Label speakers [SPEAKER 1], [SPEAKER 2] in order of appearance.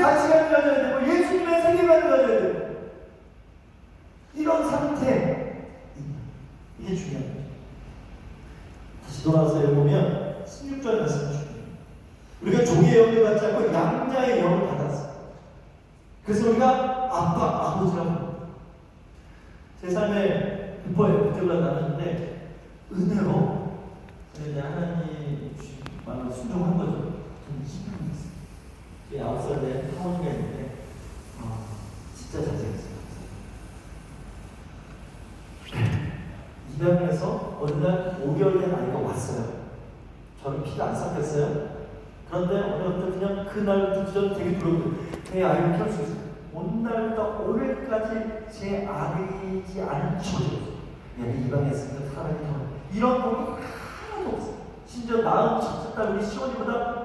[SPEAKER 1] 가치관을 가져야 되고 예수님의 세계관을 가져야 되고 이런 상태 이게 중요한 거죠. 다시 돌아와서 여기 보면 16절 말씀 중요해요. 우리가 종의 영을 받지 않고 양자의 영을 받았어요. 그래서 우리가 아빠, 아버지라고 합니다. 제 삶에 급포에 그때보다 나눴는데 은혜로 하나님 주신 말로 순종한 거죠. 저는 희망이 있어요. 제 아홉 살때 하원이가 있는데 아, 진짜 잘생겼어요. 입양해서 어느 날 5개월 된 아이가 왔어요. 저는 피가 안 삭혔어요. 그런데 어느 날 그냥 그날부터 전 되게 부러워요. 내 아이를 키울 수 있어요. 오늘부터 오늘까지 제 아들이지 않은 저죠. 얘가 입양했으니까 사랑이 더 이런 복이 하나도 없어요. 심지어 낳은 첫째 딸 우리 시원이보다